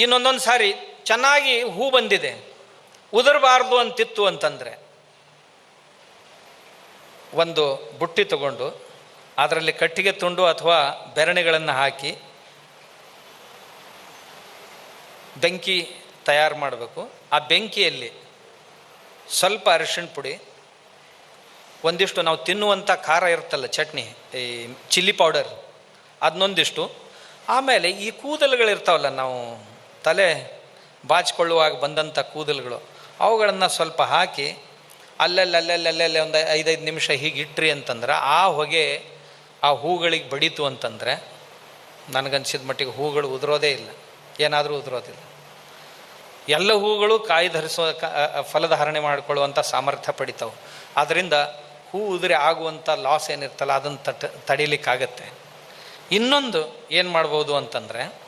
ಇನ್ನೊಂದೊಂದು ಸಾರಿ, ಚೆನ್ನಾಗಿ ಹೂ ಬಂದಿದೆ. ಉದುರಬಾರ್ದು ಅಂತಿತ್ತು ಅಂತಂದರೆ, ಒಂದು ಬುಟ್ಟಿ ತಗೊಂಡು ಅದರಲ್ಲಿ ಕಟ್ಟಿಗೆ ತುಂಡು ಅಥವಾ ಬೆರಣೆಗಳನ್ನು ಹಾಕಿ ಬೆಂಕಿ ತಯಾರು ಮಾಡಬೇಕು. ಆ ಬೆಂಕಿಯಲ್ಲಿ ಸ್ವಲ್ಪ ಅರಿಶಿಣ ಪುಡಿ, ಒಂದಿಷ್ಟು ನಾವು ತಿನ್ನುವಂಥ ಖಾರ ಇರುತ್ತಲ್ಲ ಚಟ್ನಿ, ಈ ಚಿಲ್ಲಿ ಪೌಡರ್, ಅದನ್ನೊಂದಿಷ್ಟು. ಆಮೇಲೆ ಈ ಕೂದಲುಗಳಿರ್ತಾವಲ್ಲ ನಾವು ತಲೆ ಬಾಚಿಕೊಳ್ಳುವಾಗ ಬಂದಂಥ ಕೂದಲುಗಳು. ಅವುಗಳನ್ನು ಸ್ವಲ್ಪ ಹಾಕಿ ಅಲ್ಲಲ್ಲಿ ಅಲ್ಲಲ್ಲಿ ಅಲ್ಲಲ್ಲಿ ಒಂದು ಐದೈದು ನಿಮಿಷ ಹೀಗೆ ಇಟ್ರಿ ಅಂತಂದ್ರೆ ಆ ಹೊಗೆ ಆ ಹೂಗಳಿಗೆ ಬಡಿತು ಅಂತಂದರೆ ನನಗನ್ಸಿದ ಮಟ್ಟಿಗೆ ಹೂಗಳು ಉದುರೋದೇ ಇಲ್ಲ. ಏನಾದರೂ ಉದುರೋದಿಲ್ಲ. ಎಲ್ಲ ಹೂಗಳು ಕಾಯಿ ಅ- ಫಲಧಾರಣೆ ಮಾಡಿಕೊಳ್ಳುವಂಥ ಸಾಮರ್ಥ್ಯ ಪಡಿತಾವೆ. ಆದ್ದರಿಂದ ಹೂ ಉದುರಿ ಆಗುವಂಥ ಲಾಸ್ ಏನಿರ್ತಲ್ಲ ಅದನ್ನು ತಟ, ತಡಿಲಿಕ್ಕಾಗತ್ತೆ. ಇನ್ನೊಂದು ಏನು ಮಾಡ್ಬೋದು ಅಂತಂದರೆ